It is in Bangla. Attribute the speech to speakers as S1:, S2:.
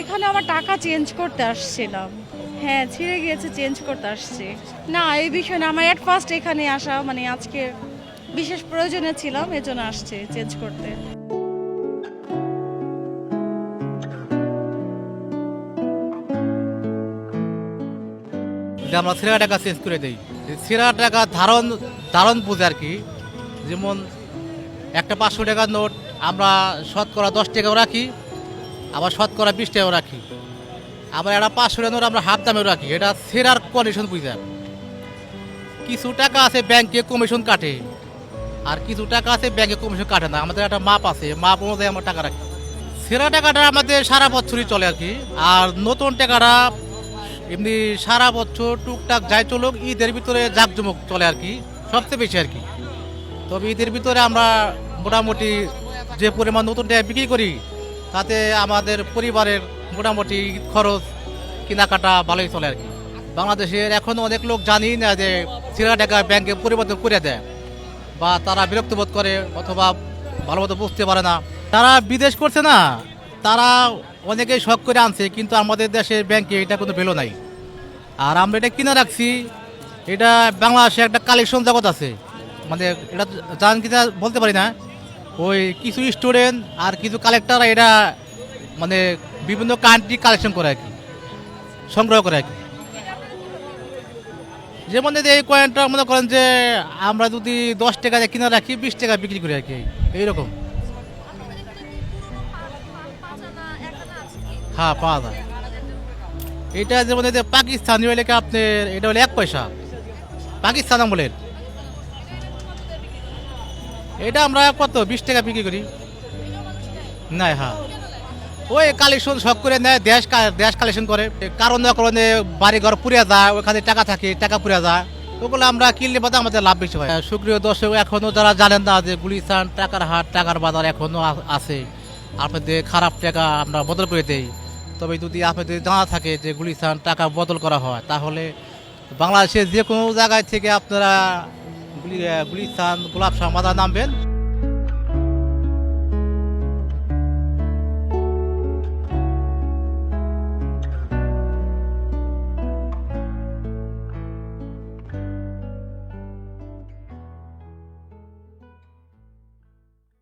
S1: এখানে আমার টাকা চেঞ্জ করতে আসছিলাম। হ্যাঁ ছিঁড়ে গিয়েছে, চেঞ্জ করতে আসছি। না, এই বিষয় না, আমার অ্যাট ফার্স্ট এখানে আসা মানে আজকে বিশেষ প্রয়োজনে ছিলাম, এজন্য আসছে চেঞ্জ করতে।
S2: আমরা ছেঁড়া টাকা চেঞ্জ করে দিই। সেরা টাকা ধারণ ধারণ বুঝে আর কি। যেমন একটা পাঁচশো টাকার নোট, আমরা শতকরা দশ টাকাও রাখি আবার শতকরা বিশ টাকাও রাখি। আবার একটা পাঁচশো টাকা আমরা হাফ দামেও রাখি। এটা সেরার কন্ডিশন বুঝে কিছু টাকা আছে ব্যাংকে কমিশন কাটে। আর কিছু টাকা আছে ব্যাংকে কমিশন কাটে না। আমাদের একটা মাপ আছে। মাপ অনুযায়ী আমরা টাকা রাখি। সেরা টাকাটা আমাদের সারা বছরই চলে আর কি। আর নতুন টাকাটা এমনি সারা বছর টুকটাক যাই চলুক, ঈদের ভিতরে জাঁকজমক চলে আর কি। সবচেয়ে বেশি আর কি। তবে ঈদের ভিতরে আমরা মোটামুটি যে পরিমাণ নতুন টাকা বিক্রি করি তাতে আমাদের পরিবারের মোটামুটি খরচ, কেনাকাটা ভালোই চলে আর কি। বাংলাদেশের এখনও অনেক লোক জানি না যে সিরা টাকা ব্যাংকে পরিবর্তন করে দেয় বা তারা বিরক্ত বোধ করে অথবা ভালো মতো বুঝতে পারে না। তারা বিদেশ করছে না, তারা অনেকেই শখ করে আনছে, কিন্তু আমাদের দেশের ব্যাংকে এটা কোনো ভ্যালু নাই। আর আমরা এটা কিনে রাখছি, এটা বাংলাদেশে একটা কালেকশন জগৎ আছে। মানে এটা জান কিনা বলতে পারি না ওই কিছু স্টুডেন্ট আর কিছু কালেক্টর এটা মানে বিভিন্ন কান্ট্রি কালেকশন করে আর কি, সংগ্রহ করে আর কি। যেমন এই কয়েনটা মনে করেন যে আমরা যদি দশ টাকা কিনে রাখি, বিশ টাকা বিক্রি করি আর কি, এইরকম। হ্যাঁ পাওয়া যায় এটা যেমন এই যে পাকিস্তানি হলে কি আপনার, এটা হলে এক পয়সা। পাকিস্তান আমলের। এটা আমরা কত? বিশ টাকা বিক্রি করি। না হ্যাঁ। ওই কালেকশন শখ করে নেয়, দেশ দেশ কালেকশন করে। কারণ না কারণে বাড়ি ঘর পুড়ে যায়, ওখানে টাকা থাকে, টাকা পুড়ে যায়। ওগুলো আমরা কিনলে বাদে আমাদের লাভ বেশি হয়। সুপ্রিয় দর্শক এখনও যারা জানেন না যে গুলিস্তান টাকার হাট, টাকার বাজার এখনও আছে। আপনাদের খারাপ টাকা আমরা বদল করে দেই। তবে যদি আপনাদের জানা থাকে যে গুলিস্তান টাকা বদল করা হয়, তাহলে বাংলাদেশের যে কোনো জায়গায় থেকে আপনারা গুলি গুলিস্তান গোলাপ শাহ মাদা নামবেন।